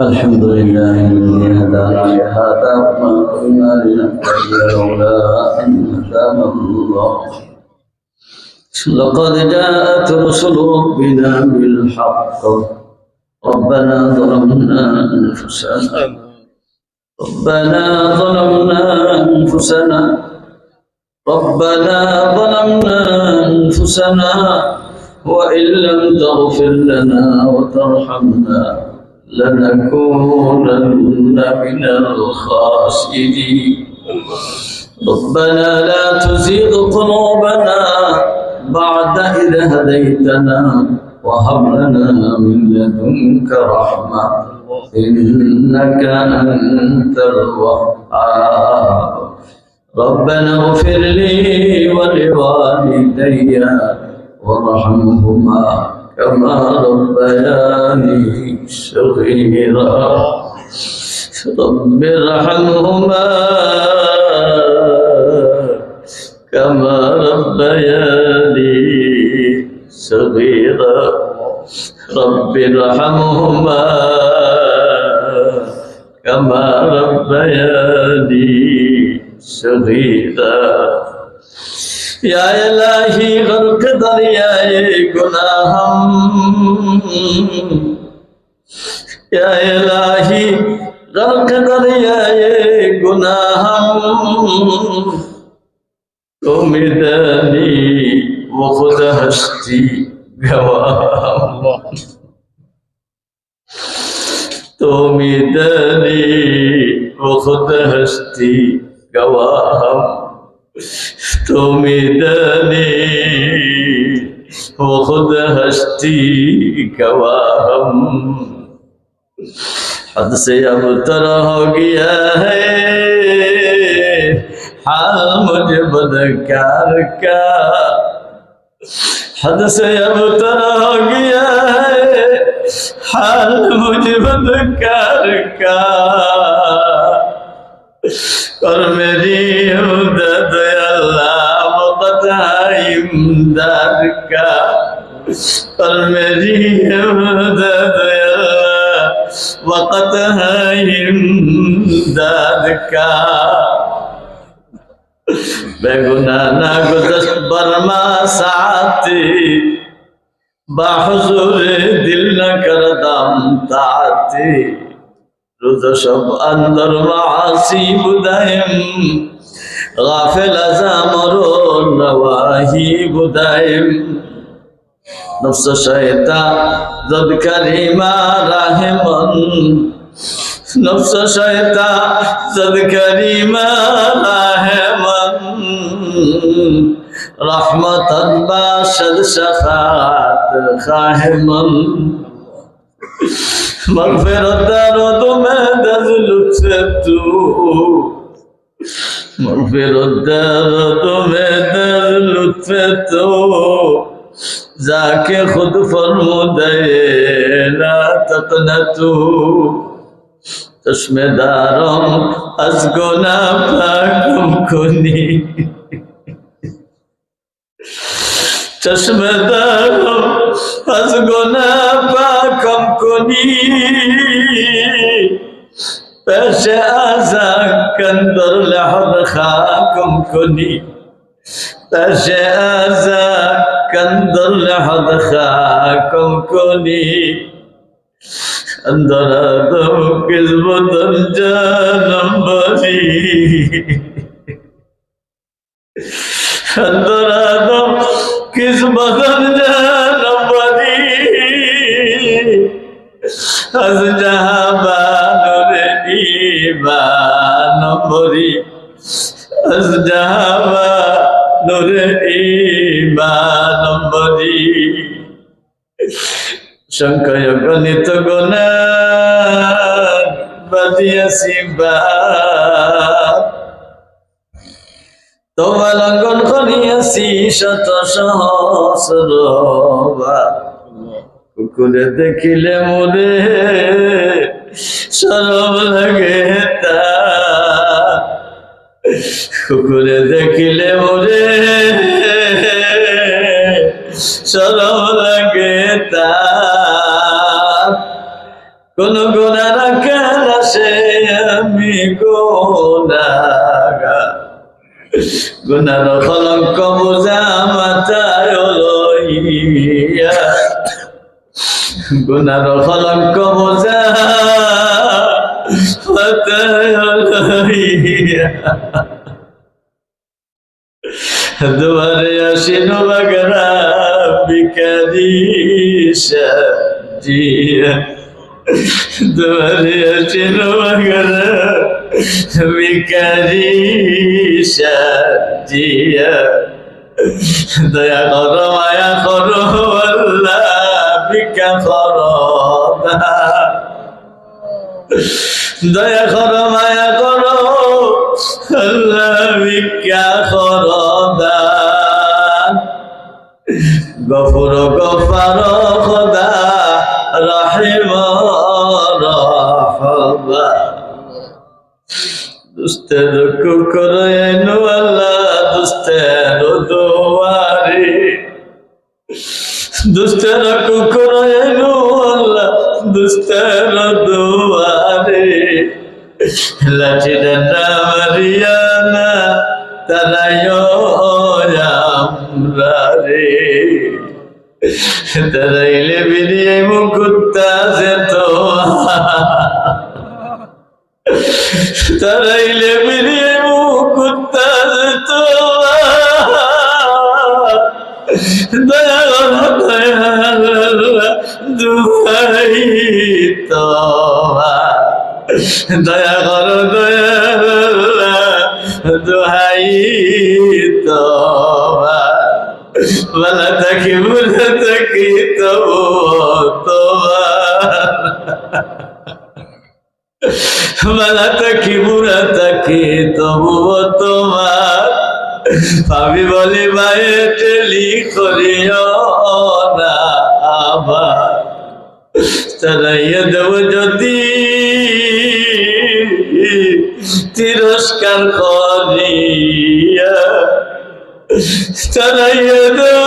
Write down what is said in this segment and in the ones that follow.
الحمد لله الذي هدانا لهذا وما كنا لنهتدي لولا أن هدانا الله. لقد جاءت رسل ربنا بالحق. ربنا ظلمنا أنفسنا. ربنا ظلمنا أنفسنا. ربنا ظلمنا أنفسنا. وإن لم تغفر لنا وترحمنا لنكونن من الخاسرين. ربنا لا تزيغ قلوبنا بعد إذ هديتنا وهب لنا من لدنك رحمة. إنك أنت الوهاب. ربنا اغفر لي ولوالدي وارحمهما كما ربياني صغيرا رب ارحمهما كما ربياني صغيرا رب ارحمهما كما ربياني صغيرا یا الہی غرق دریائے हम या इलाही रख दरियाए गुनाह तुम दनी वो खुद हस्ती गवाह तुम दनी वो खुद हस्ती गवाह तुम दनी वो खुद हस्ती गवाहम हद से अब तरह हो गया है हाल मुझे बदकार का हद से अब तरह हो गया है हाल मुझे बदकार का और मेरी kalbeci evde vakataha imdadka Beguna na guzast barma saati বাহজুর দিল না করদাম তাতে রোজ সব আন্দর মাসি বুদায়ম গাফেল আজামর নওয়াহি বুদায়ম নফস শয়তা জদ করিমা রাহমন নফস শয়তা জদ করিমা রাহমন রহমতন বাশদ শফাত খাহমন مغفرة دارد مدد لطف تو مغفرة دارد مدد لطف تو ذاك خود فرموده لا যাকে খুদ ফরমুদনা তকনতু। চশমেদারম আসগোনা পাকম খুনি চশমেদারম আসগোনা পাকম খুনি পেশে আজা কন্দর লাহদ খাকম খুনি পেশে আজা آزا کندر لحظ خاکم کنی اندر آدم کذبتن جانم بری اندر آدم کذبتن جانم بری از جهان ایمان بری از جهان ایمان বাজি সংখ্যায় বা। তোমার লঙ্ঘন করিয়াছি শত সহস্র কুকুরে দেখিলে মনে সরব লাগে তা। কুকুরে দেখিলে সরব লাগে তা কোন গুণ গুনার কালাসে আমি গোনাগা গুনার কলঙ্ক বোঝা মাথায় লইয়া। গুনার কলঙ্ক বোঝা মাথায় লইয়া। দুয়ারে আসিন বাগরা সাজিয়া দুয়ারে আসিন বাগরা বিকারি সাজিয়া দয়া করো মায়া করো আল্লাহ ভিক্ষা করো। দয়া করো মায়া করো আল্লাহ ভিক্ষা করো দান গফুর গফার খোদা, রাহিম রহবা দুস্তের কুকুর এনু আল্লাহ দুস্তের দুয়ারে। দুস্তের কুকুর এনু আল্লাহ দুস্তের দুয়ারে। লাঠি ডান্ডা তারাইলে বেরিয়ে মুকুত্তা যে তো তারাইলে বেরিয়ে মুকুত্তা যে তো দয়া করো দয়া দুহাই দয়া করো দয়া দোহাই বলা থাকি বলে থাকি তবু থাকি বুড়া থাকি তবু তোমার ভাবি বলি মায়ে টেলি করিও না আবার। তারাইয়া দেব যদি তিরস্কার করিয়া। তারাইয়া দেব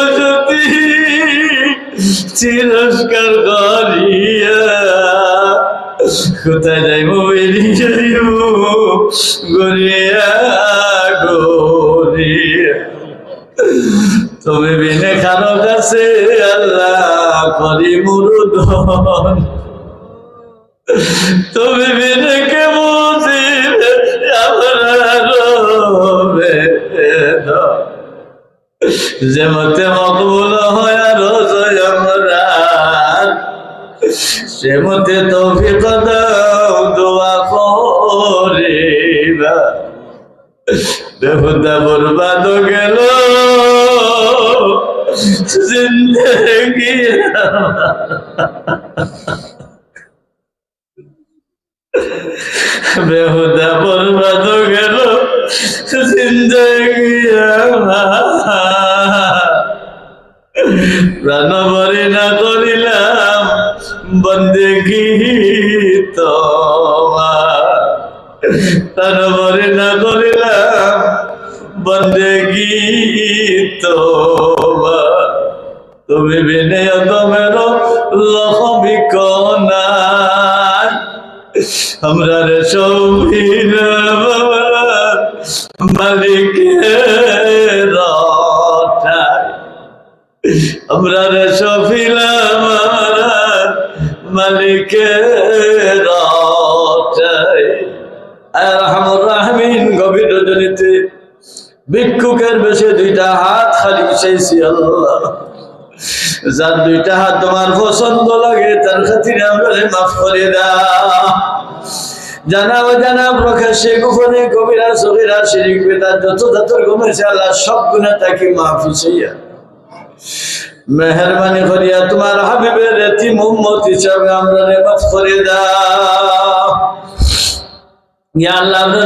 তিরস্কার করিয়া কোথায় যাইব বেরিয়ে যাইব গড়িয়া গড়িয়া তবে বিনে কারও কাছে আল্লাহ করি মুরুদন তবে বিনে কে বুঝিবে যে মতে মকবুল হয় আর সে মতে তৌফিক দোয়া করিবা। দেবতা বরবাদ গেল, জিন্দগি। বেহুদা বরবাদ গেল, জিন্দগি। প্রাণ বরি না বন্দেগি তোমার। প্রাণ না করিলাম বন্দেগি তোমার। তুমি বিনয় তোমার লহবি কনাই আমরা রে সৌভিন গভীর ভিক্ষুকের বেশে দুইটা হাত খালি চাইছি আল্লাহ। যার দুইটা হাত তোমার পছন্দ লাগে, তার খাতিরে আমরা মাফ করে দাও। জানা যত গমেছে আল্লাহ সব গুণা তাকে মাফ মেহরবানি করিয়া তোমার হাবিবের রেতি মোহাম্মদ হিসাবে আমরা মাফ করে দাও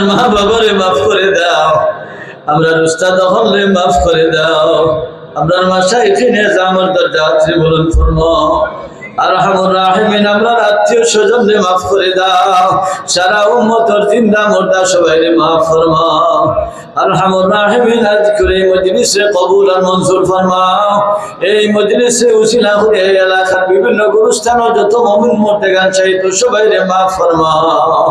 মা বাবারে মাফ করে দাও। আমরা উস্তাদ হলে মাফ করে দাও। আপনার মাসা এখানে আমার দরজা বলুন, ফরমাও। বিভিন্ন গুরুস্থান যত মমিন মরতে গান চাইতো সবাইরে মাফ ফরমাও।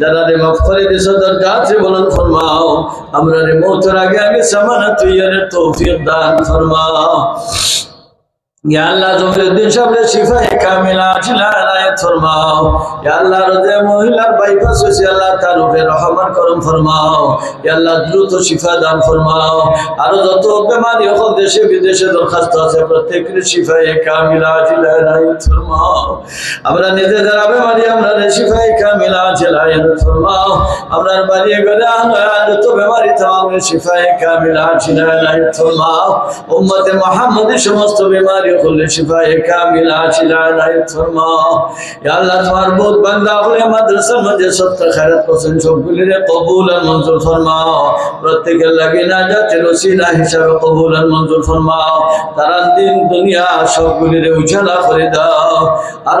যারা রে মাফ করে দিছ দরজাতে বলন ফরমাও। আমরা রে মৌতের আগে আগে সামানা তুই তৌফিক দান ফরমাও। ফরমাও। আমরা নিজে যারা বেমারি আমরা শিফায়ে কামিলা ফরমাও। আমরা বাড়ি যত বেমারি তাম শিফায়ে কামিলা ফরমাও। উম্মতে মুহাম্মদের সমস্ত বেমারি কুল্লি শিফায়ে কামিলা আছিলা এনায়েত ফরমাও ইয়া আল্লাহ তোমার বহুত বান্দা হলে মাদ্রাসার মধ্যে সত্য খায়রাত করছেন সবগুলিরে কবুল আর মঞ্জুর ফরমাও প্রত্যেকের লাগে না যাতে রসিলা তারা দিন দুনিয়া সবগুলিরে উজালা করে দাও আর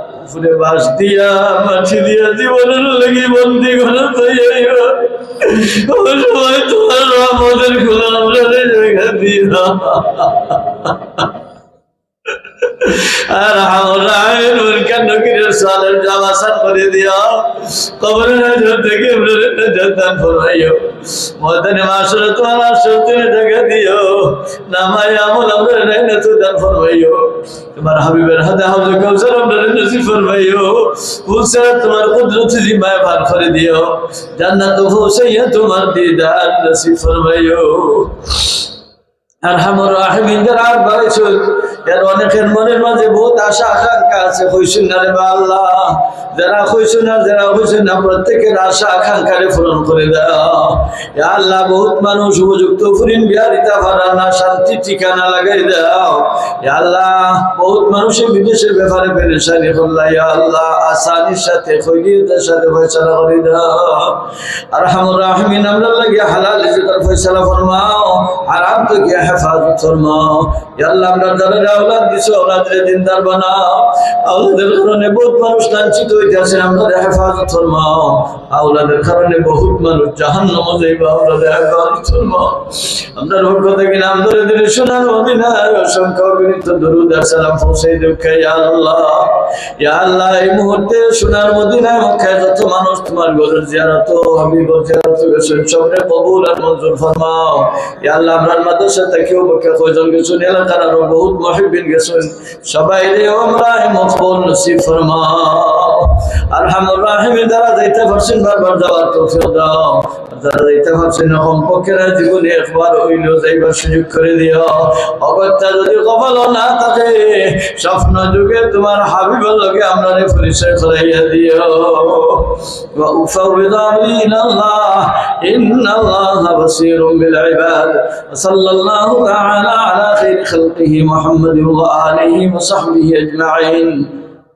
ফুলে বাস দিয়া মাছি দিয়া জীবনের লাগি বন্দি সময় তোমার আমাদের খোলা আমরা জায়গা দিয়া আর আমরা নূর কেন কিরে সালের জামাসান করে দিও? কবরের নজর থেকে জান্নাত ফরমাইও ময়দানে মাসরে তোমার আসর তুমি দেখা দিও। নামাই আমল আমরা নাই না তো দান ফরমাইও তোমার হাবিবের হাতে হাউজে কাউসার আমরা নসিব ফরমাইও ফুলসারা তোমার কুদরত জিম্মায় ভার করে দিও। জান্নাত পৌঁছাইয়া তোমার দিদার নসিব ফরমাইও অনেকের মাঝে বহুত আশা যারা না যারা না, প্রত্যেকের আশা পূরণ দাও। আল্লাহ, বহুত মানুষ উপযুক্ত শান্তি, ঠিকানা লাগাই দাও। আল্লাহ, বহুত মানুষের বিদেশের ব্যাপারে পেরেশানি করলা। ইয়া আল্লাহ, আসানির সাথে সাথে ফয়সালা করে দাও। আর হামর রাহিমিন আমরা লাগে হালাল ফয়সালা ফরমাও। হারাম থেকে হেফাজত ফরমাও। আল্লাহ, আমরা যাদের আওলাদ দিছো আওলাদের দিনদার বানাও। আওলাদের কারণে বহুত মানুষ লাঞ্ছিত হইতেছে, আমরা হেফাজত ফরমাও। আওলাদের কারণে বহুত মানুষ জাহান্নাম যাইবা আওলাদের হেফাজত ফরমাও আমরা রোগ থেকে নাম ধরে দিলে শোনার মদিনায় অসংখ্য গণিত দরুদ আর সালাম পৌঁছে দুঃখে আল্লাহ? ইয়া আল্লাহ, এই মুহূর্তে যত মানুষ তোমার ঘরের জিয়ারত সবরে কবুল আর মঞ্জুর ফরমাও। ইয়া আল্লাহ, আমরা কয়জন আরও মহিবিন সবাই রে নসিব ফরমাও। রাহিমের দ্বারা যাইতে পারছেন বারবার যাওয়ার তৌফিক দাও যারা যাইতে পারছেন কম পক্ষেরা জীবনে একবার হইলেও যাইবার সুযোগ করে দিও অগত্যা যদি কপাল না থাকে স্বপ্ন যুগে তোমার হাবিবের লগে আমরা রে পরিচয় করাইয়া দিও وأفوض أمري إلى الله إن الله بصير بالعباد وصلى الله تعالى على خير خلقه محمد وآله وصحبه أجمعين